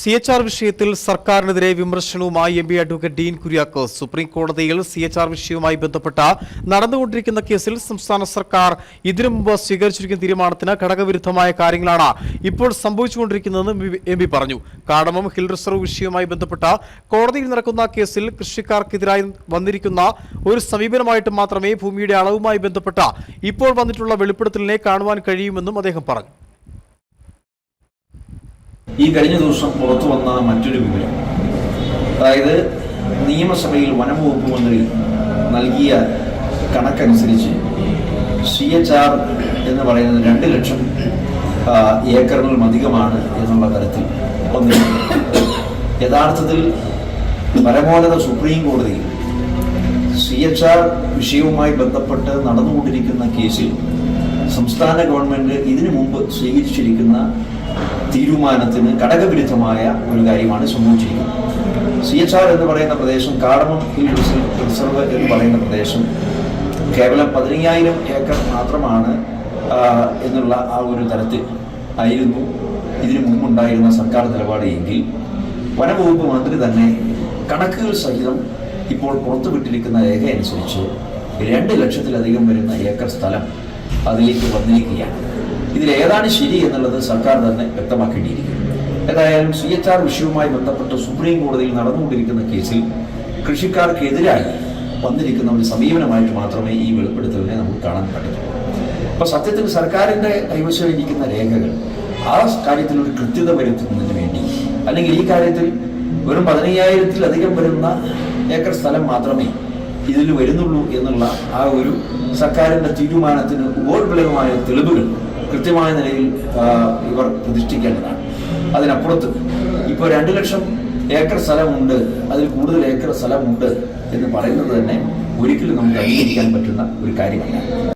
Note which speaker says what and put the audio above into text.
Speaker 1: C H R വിഷയത്തിൽ സർക്കാരിനെതിരെ വിമർശനവുമായി M P advocate Dean Kuriakose. Supreme കോടതിയിൽ സി എച്ച് ആർ വിഷയവുമായി ബന്ധപ്പെട്ട നടന്നുകൊണ്ടിരിക്കുന്ന കേസിൽ സംസ്ഥാന സർക്കാർ ഇതിനു മുമ്പ് സ്വീകരിച്ചിരിക്കുന്ന തീരുമാനത്തിന് ഘടകവിരുദ്ധമായ കാര്യങ്ങളാണ് ഇപ്പോൾ സംഭവിച്ചുകൊണ്ടിരിക്കുന്നതെന്ന് എം പി പറഞ്ഞു. കാടമം ഹിൽ റിസർവ് വിഷയവുമായി ബന്ധപ്പെട്ട കോടതിയിൽ നടക്കുന്ന കേസിൽ കൃഷിക്കാർക്കെതിരായി വന്നിരിക്കുന്ന ഒരു സമീപനമായിട്ട് മാത്രമേ ഭൂമിയുടെ അളവുമായി ബന്ധപ്പെട്ട ഇപ്പോൾ വന്നിട്ടുള്ള വെളിപ്പെടുത്തലിനെ കാണുവാൻ കഴിയുമെന്നും അദ്ദേഹം പറഞ്ഞു.
Speaker 2: ഈ കഴിഞ്ഞ ദിവസം പുറത്തു വന്ന മറ്റൊരു വിവരം. അതായത് നിയമസഭയിൽ വനംവകുപ്പ് മന്ത്രി നൽകിയ കണക്കനുസരിച്ച് സി എച്ച് ആർ എന്ന് പറയുന്നത് രണ്ട് ലക്ഷം ഏക്കറിലും അധികമാണ് എന്നുള്ള തരത്തിൽ ഒന്ന്. യഥാർത്ഥത്തിൽ പരമോന്നത സുപ്രീം കോടതിയിൽ സി എച്ച് ആർ വിഷയവുമായി ബന്ധപ്പെട്ട് നടന്നുകൊണ്ടിരിക്കുന്ന കേസിൽ സംസ്ഥാന ഗവൺമെന്റ് ഇതിനു മുമ്പ് സ്വീകരിച്ചിരിക്കുന്ന തീരുമാനത്തിന് ഘടകവിരുദ്ധമായ ഒരു കാര്യമാണ് സംഭവിച്ചിരിക്കുന്നത് സി എച്ച് ആർ എന്ന് പറയുന്ന പ്രദേശം കാടമം ഹിൽ റിസർവ് റിസർവ് എന്ന് പറയുന്ന പ്രദേശം കേവലം പതിനയ്യായിരം ഏക്കർ മാത്രമാണ് എന്നുള്ള ആ ഒരു തരത്തിൽ ആയിരുന്നു. ഇതിനു മുമ്പുണ്ടായിരുന്ന സർക്കാർ നിലപാട് എങ്കിൽ വനവകുപ്പ് മന്ത്രി തന്നെ കണക്കുകൾ സഹിതം ഇപ്പോൾ പുറത്തുവിട്ടിരിക്കുന്ന രേഖ അനുസരിച്ച് രണ്ട് ലക്ഷത്തിലധികം വരുന്ന ഏക്കർ സ്ഥലം അതിലേക്ക് വന്നിരിക്കുകയാണ്. ഇതിൽ ഏതാണ് ശരി എന്നുള്ളത് സർക്കാർ തന്നെ വ്യക്തമാക്കേണ്ടിയിരിക്കും ഏതായാലും സി എച്ച് ആർ വിഷയവുമായി ബന്ധപ്പെട്ട് സുപ്രീം കോടതിയിൽ നടന്നുകൊണ്ടിരിക്കുന്ന കേസിൽ കൃഷിക്കാർക്കെതിരായി വന്നിരിക്കുന്ന ഒരു സമീപനമായിട്ട് മാത്രമേ ഈ വെളിപ്പെടുത്തലിനെ നമുക്ക് കാണാൻ പറ്റത്തുള്ളൂ. അപ്പൊ സത്യത്തിൽ സർക്കാരിന്റെ കൈവശം ഇരിക്കുന്ന രേഖകൾ ആ കാര്യത്തിൽ ഒരു കൃത്യത വരുത്തുന്നതിന് വേണ്ടി അല്ലെങ്കിൽ ഈ കാര്യത്തിൽ വെറും പതിനയ്യായിരത്തിലധികം വരുന്ന ഏക്കർ സ്ഥലം മാത്രമേ ഇതിൽ വരുന്നുള്ളൂ എന്നുള്ള ആ ഒരു സർക്കാരിന്റെ തീരുമാനത്തിന് ഉപോത്ബലകമായ തെളിവുകൾ കൃത്യമായ നിലയിൽ ഇവർ പ്രതിഷ്ഠിക്കേണ്ടതാണ്. അതിനപ്പുറത്ത് ഇപ്പോൾ രണ്ട് ലക്ഷം ഏക്കർ സ്ഥലമുണ്ട് അതിൽ കൂടുതൽ ഏക്കർ സ്ഥലമുണ്ട് എന്ന് പറയുന്നത് തന്നെ ഒരിക്കലും നമുക്ക് അംഗീകരിക്കാൻ പറ്റുന്ന ഒരു കാര്യമല്ല.